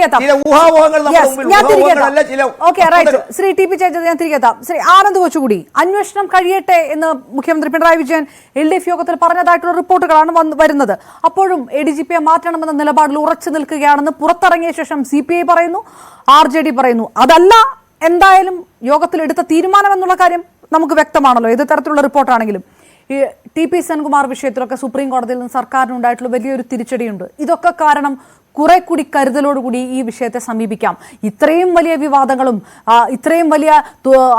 തിരികെ ഞാൻ തിരികെ okay right Shri T P ചേച്ചത് ഞാൻ തിരികെ എത്താം. ശ്രീ ആനന്ദ് കൊച്ചുകൂടി അന്വേഷണം കഴിയട്ടെ എന്ന് മുഖ്യമന്ത്രി Pinarayi Vijayan L D F യോഗത്തിൽ പറഞ്ഞതായിട്ടുള്ള റിപ്പോർട്ടുകളാണ് വരുന്നത്. അപ്പോഴും എ ഡി ജി പിയെ മാറ്റണമെന്ന നിലപാടിൽ ഉറച്ചു നിൽക്കുകയാണെന്ന് പുറത്തിറങ്ങിയ ശേഷം സി പി ഐ പറയുന്നു ആർ ജെ ഡി പറയുന്നു. അതല്ല എന്തായാലും യോഗത്തിൽ എടുത്ത തീരുമാനം എന്നുള്ള കാര്യം നമുക്ക് വ്യക്തമാണല്ലോ. ഏത് തരത്തിലുള്ള റിപ്പോർട്ടാണെങ്കിലും. ഈ ടി പി സെൻകുമാർ വിഷയത്തിലൊക്കെ സുപ്രീം കോടതിയിൽ നിന്ന് സർക്കാരിനുണ്ടായിട്ടുള്ള വലിയൊരു തിരിച്ചടിയുണ്ട്. ഇതൊക്കെ കാരണം കുറെ കൂടി കരുതലോടുകൂടി ഈ വിഷയത്തെ സമീപിക്കാം. ഇത്രയും വലിയ വിവാദങ്ങളും ഇത്രയും വലിയ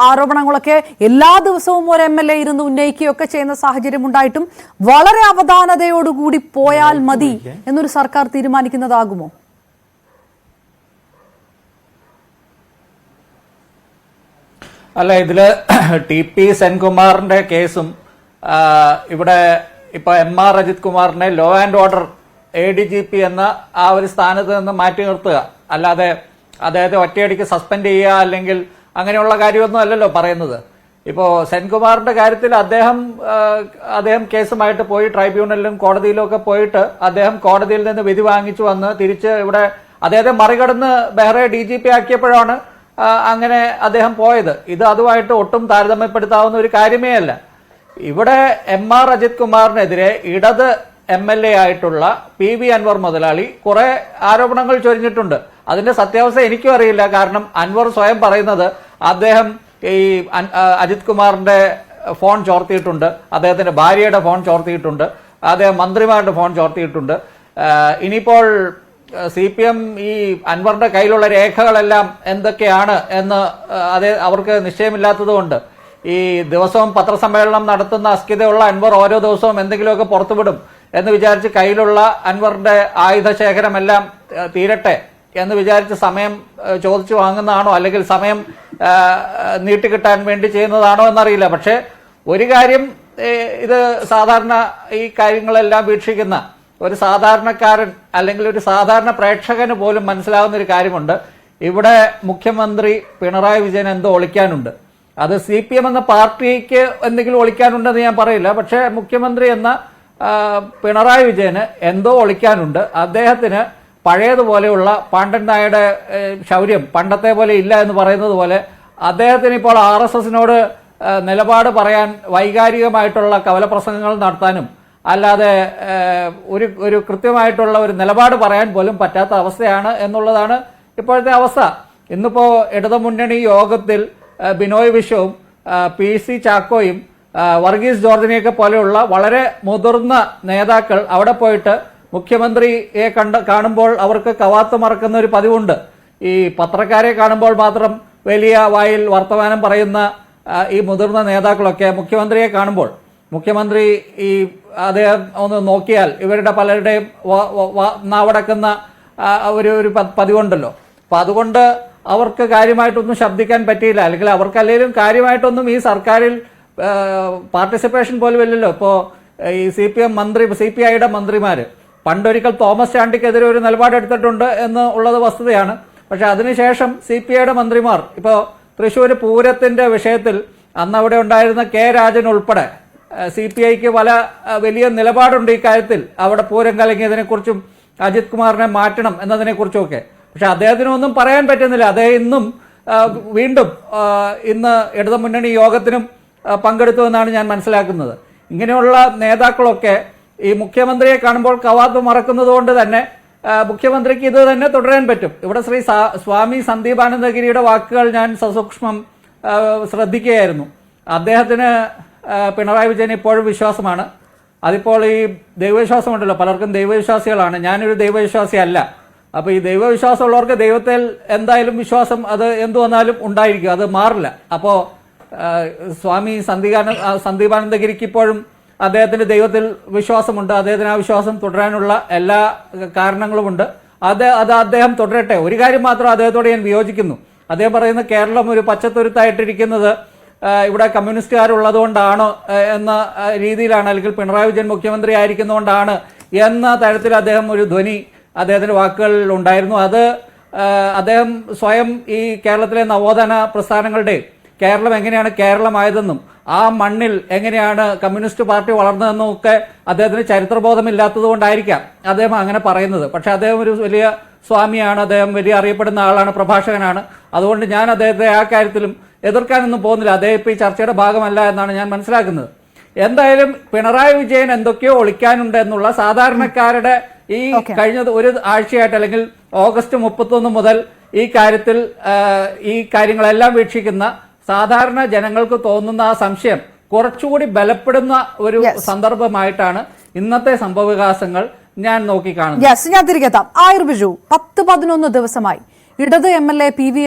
ആരോപണങ്ങളൊക്കെ എല്ലാ ദിവസവും ഒരു എം എൽ എ ഇരുന്ന് ഉന്നയിക്കുകയൊക്കെ ചെയ്യുന്ന സാഹചര്യം ഉണ്ടായിട്ടും വളരെ അവധാനതയോടുകൂടി പോയാൽ മതി എന്നൊരു സർക്കാർ തീരുമാനിക്കുന്നതാകുമോ? അല്ല ഇതിൽ ടി പി സെൻകുമാറിന്റെ കേസും ഇവിടെ ഇപ്പൊ എം ആർ അജിത് കുമാറിനെ law and order A D G P എന്ന ആ ഒരു സ്ഥാനത്ത് നിന്ന് മാറ്റി നിർത്തുക. അല്ലാതെ അദ്ദേഹത്തെ ഒറ്റയടിക്ക് സസ്പെൻഡ് ചെയ്യുക അല്ലെങ്കിൽ അങ്ങനെയുള്ള കാര്യമൊന്നും അല്ലല്ലോ പറയുന്നത്. ഇപ്പോ സെൻകുമാറിന്റെ കാര്യത്തിൽ അദ്ദേഹം അദ്ദേഹം കേസുമായിട്ട് പോയി ട്രൈബ്യൂണലിലും കോടതിയിലും ഒക്കെ പോയിട്ട് അദ്ദേഹം കോടതിയിൽ നിന്ന് വിധി വാങ്ങിച്ചു വന്ന് തിരിച്ച് ഇവിടെ അദ്ദേഹത്തെ മറികടന്ന് ബെഹ്റെ ഡി ജി പി ആക്കിയപ്പോഴാണ് അങ്ങനെ അദ്ദേഹം പോയത്. ഇത് അതുമായിട്ട് ഒട്ടും താരതമ്യപ്പെടുത്താവുന്ന ഒരു കാര്യമേ അല്ല. ഇവിടെ എം ആർ അജിത് കുമാറിനെതിരെ ഇടത് എം എൽ എ ആയിട്ടുള്ള പി വി അൻവർ മുതലാളി കുറെ ആരോപണങ്ങൾ ചൊരിഞ്ഞിട്ടുണ്ട്. അതിന്റെ സത്യാവസ്ഥ എനിക്കും അറിയില്ല. കാരണം അൻവർ സ്വയം പറയുന്നത് അദ്ദേഹം ഈ അജിത് കുമാറിന്റെ ഫോൺ ചോർത്തിയിട്ടുണ്ട്. അദ്ദേഹത്തിന്റെ ഭാര്യയുടെ ഫോൺ ചോർത്തിയിട്ടുണ്ട്. അദ്ദേഹം മന്ത്രിമാരുടെ ഫോൺ ചോർത്തിയിട്ടുണ്ട്. ഇനിയിപ്പോൾ സി പി എം ഈ അൻവറിന്റെ കയ്യിലുള്ള രേഖകളെല്ലാം എന്തൊക്കെയാണ് എന്ന് അതേ അവർക്ക് നിശ്ചയമില്ലാത്തതുകൊണ്ട് ഈ ദിവസവും പത്രസമ്മേളനം നടത്തുന്ന അസ്കിതയുള്ള അൻവർ ഓരോ ദിവസവും എന്തെങ്കിലുമൊക്കെ പുറത്തുവിടും. എന്ന് വിചാരിച്ച് കയ്യിലുള്ള അൻവറിന്റെ ആയുധ ശേഖരമെല്ലാം ആ, തീരട്ടെ എന്ന് വിചാരിച്ച് സമയം ചോദിച്ചു വാങ്ങുന്നതാണോ അല്ലെങ്കിൽ സമയം നീട്ടിക്കിട്ടാൻ വേണ്ടി ചെയ്യുന്നതാണോ എന്നറിയില്ല. പക്ഷേ ഒരു കാര്യം ഇത് സാധാരണ ഈ കാര്യങ്ങളെല്ലാം വീക്ഷിക്കുന്ന ഒരു സാധാരണക്കാരൻ അല്ലെങ്കിൽ ഒരു സാധാരണ പ്രേക്ഷകന് പോലും മനസ്സിലാവുന്ന ഒരു കാര്യമുണ്ട്. ഇവിടെ മുഖ്യമന്ത്രി പിണറായി വിജയൻ എന്തോ ഒളിക്കാനുണ്ട്. അത് സി പി എം എന്ന പാർട്ടിക്ക് എന്തെങ്കിലും ഒളിക്കാനുണ്ടെന്ന് ഞാൻ പറയില്ല. പക്ഷേ മുഖ്യമന്ത്രി എന്ന പിണറായി വിജയന് എന്തോ ഒളിക്കാനുണ്ട്. അദ്ദേഹത്തിന് പഴയതുപോലെയുള്ള പാണ്ഡൻ നായരുടെ ഏ, ശൗര്യം പണ്ടത്തെ പോലെ ഇല്ല എന്ന് പറയുന്നത് പോലെ അദ്ദേഹത്തിന് ഇപ്പോൾ ആർ എസ് എസിനോട് നിലപാട് പറയാൻ വൈകാരികമായിട്ടുള്ള കവലപ്രസംഗങ്ങൾ നടത്താനും അല്ലാതെ ഒരു ഒരു കൃത്യമായിട്ടുള്ള ഒരു നിലപാട് പറയാൻ പോലും പറ്റാത്ത അവസ്ഥയാണ് എന്നുള്ളതാണ് ഇപ്പോഴത്തെ അവസ്ഥ. ഇന്നിപ്പോൾ ഇടതുമുന്നണി യോഗത്തിൽ ബിനോയ് വിശ്വവും പി സി ചാക്കോയും വർഗീസ് ജോർജിനെയൊക്കെ പോലെയുള്ള വളരെ മുതിർന്ന നേതാക്കൾ അവിടെ പോയിട്ട് മുഖ്യമന്ത്രിയെ കണ്ട് കാണുമ്പോൾ അവർക്ക് കവാത്ത് മറക്കുന്ന ഒരു പതിവുണ്ട്. ഈ പത്രക്കാരെ കാണുമ്പോൾ മാത്രം വലിയ വായിൽ വർത്തമാനം പറയുന്ന ഈ മുതിർന്ന നേതാക്കളൊക്കെ മുഖ്യമന്ത്രിയെ കാണുമ്പോൾ മുഖ്യമന്ത്രി ഈ അദ്ദേഹം ഒന്ന് നോക്കിയാൽ ഇവരുടെ പലരുടെയും നാവടക്കുന്ന ഒരു ഒരു പതിവുണ്ടല്ലോ. അപ്പൊ അതുകൊണ്ട് അവർക്ക് കാര്യമായിട്ടൊന്നും ശബ്ദിക്കാൻ പറ്റിയില്ല. അല്ലെങ്കിൽ അവർക്കല്ലെങ്കിലും കാര്യമായിട്ടൊന്നും ഈ സർക്കാരിൽ പാർട്ടിസിപ്പേഷൻ പോലും ഇല്ലല്ലോ ഇപ്പോ ഈ സി പി എം മന്ത്രി സി പി ഐയുടെ മന്ത്രിമാര് പണ്ടൊരിക്കൽ തോമസ് ചാണ്ടിക്കെതിരെ ഒരു നിലപാടെടുത്തിട്ടുണ്ട് എന്ന് ഉള്ളത് വസ്തുതയാണ്. പക്ഷെ അതിനുശേഷം സി പി ഐയുടെ മന്ത്രിമാർ ഇപ്പോൾ തൃശ്ശൂർ പൂരത്തിന്റെ വിഷയത്തിൽ അന്ന് അവിടെ ഉണ്ടായിരുന്ന കെ രാജൻ ഉൾപ്പെടെ സി പി ഐക്ക് പല വലിയ നിലപാടുണ്ട് ഈ കാര്യത്തിൽ. അവിടെ പൂരം കലങ്ങിയതിനെക്കുറിച്ചും അജിത് കുമാറിനെ മാറ്റണം എന്നതിനെക്കുറിച്ചുമൊക്കെ. പക്ഷെ അദ്ദേഹത്തിനൊന്നും പറയാൻ പറ്റുന്നില്ല. അദ്ദേഹം ഇന്നും വീണ്ടും ഇന്ന് ഇടതുമുന്നണി യോഗത്തിനും പങ്കെടുത്തു എന്നാണ് ഞാൻ മനസ്സിലാക്കുന്നത്. ഇങ്ങനെയുള്ള നേതാക്കളൊക്കെ ഈ മുഖ്യമന്ത്രിയെ കാണുമ്പോൾ കവാത്ത് മറക്കുന്നതുകൊണ്ട് തന്നെ മുഖ്യമന്ത്രിക്ക് ഇത് തന്നെ തുടരാൻ പറ്റും. ഇവിടെ ശ്രീ സ്വാമി സന്ദീപാനന്ദഗിരിയുടെ വാക്കുകൾ ഞാൻ സസൂക്ഷ്മം ശ്രദ്ധിക്കുകയായിരുന്നു. അദ്ദേഹത്തിന് പിണറായി വിജയൻ ഇപ്പോഴും വിശ്വാസമാണ്. അതിപ്പോൾ ഈ ദൈവവിശ്വാസമുണ്ടല്ലോ പലർക്കും ദൈവവിശ്വാസികളാണ്. ഞാനൊരു ദൈവവിശ്വാസി അല്ല. അപ്പൊ ഈ ദൈവവിശ്വാസമുള്ളവർക്ക് ദൈവത്തിൽ എന്തായാലും വിശ്വാസം അത് എന്തു വന്നാലും ഉണ്ടായിരിക്കും. അത് മാറില്ല. അപ്പോ ആ, സ്വാമി സന്ദീകാന സന്ദീപാനന്ദഗിരിക്ക് ഇപ്പോഴും അദ്ദേഹത്തിന്റെ ദൈവത്തിൽ വിശ്വാസമുണ്ട്. അദ്ദേഹത്തിന് ആ വിശ്വാസം തുടരാനുള്ള എല്ലാ കാരണങ്ങളുമുണ്ട്. അത് അത് അദ്ദേഹം തുടരട്ടെ. ഒരു കാര്യം മാത്രം അദ്ദേഹത്തോട് ഞാൻ വിയോജിക്കുന്നു. അദ്ദേഹം പറയുന്ന കേരളം ഒരു പച്ചത്തുരുത്തായിട്ടിരിക്കുന്നത് ഇവിടെ കമ്മ്യൂണിസ്റ്റുകാരുള്ളതുകൊണ്ടാണോ എന്ന രീതിയിലാണ് അല്ലെങ്കിൽ പിണറായി വിജയൻ മുഖ്യമന്ത്രി ആയിരിക്കുന്നതുകൊണ്ടാണ് എന്ന തരത്തിൽ അദ്ദേഹം ഒരു ധ്വനി അദ്ദേഹത്തിന്റെ വാക്കുകളിൽ ഉണ്ടായിരുന്നു. അത് അദ്ദേഹം സ്വയം ഈ കേരളത്തിലെ നവോത്ഥാന പ്രസ്ഥാനങ്ങളുടെ കേരളം എങ്ങനെയാണ് കേരളമായതെന്നും ആ മണ്ണിൽ എങ്ങനെയാണ് കമ്മ്യൂണിസ്റ്റ് പാർട്ടി വളർന്നതെന്നും ഒക്കെ അദ്ദേഹത്തിന് ചരിത്രബോധമില്ലാത്തത് കൊണ്ടായിരിക്കാം അദ്ദേഹം അങ്ങനെ പറയുന്നത്. പക്ഷെ അദ്ദേഹം ഒരു വലിയ സ്വാമിയാണ് അദ്ദേഹം വലിയ അറിയപ്പെടുന്ന ആളാണ് പ്രഭാഷകനാണ്. അതുകൊണ്ട് ഞാൻ അദ്ദേഹത്തെ ആ കാര്യത്തിലും എതിർക്കാനൊന്നും പോകുന്നില്ല. അദ്ദേഹം ഇപ്പോൾ ഈ ചർച്ചയുടെ ഭാഗമല്ല എന്നാണ് ഞാൻ മനസ്സിലാക്കുന്നത്. എന്തായാലും പിണറായി വിജയൻ എന്തൊക്കെയോ ഒളിക്കാനുണ്ട് എന്നുള്ള സാധാരണക്കാരുടെ ഈ കഴിഞ്ഞ ഒരു ആഴ്ചയായിട്ട് അല്ലെങ്കിൽ ഓഗസ്റ്റ് മുപ്പത്തൊന്ന് മുതൽ ഈ കാര്യത്തിൽ ഈ കാര്യങ്ങളെല്ലാം വീക്ഷിക്കുന്ന സാധാരണ ജനങ്ങൾക്ക് തോന്നുന്ന ആ സംശയം കുറച്ചുകൂടി ബലപ്പെടുന്ന ഒരു സന്ദർഭമായിട്ടാണ് ഇന്നത്തെ സംഭവവികാസങ്ങൾ ഞാൻ നോക്കിക്കാണുന്നത്. യെസ് ഞാൻ തിരികെത്താം ആയുർ ബിജു പത്ത് പതിനൊന്ന് ദിവസമായി. ഇടത് M L A P V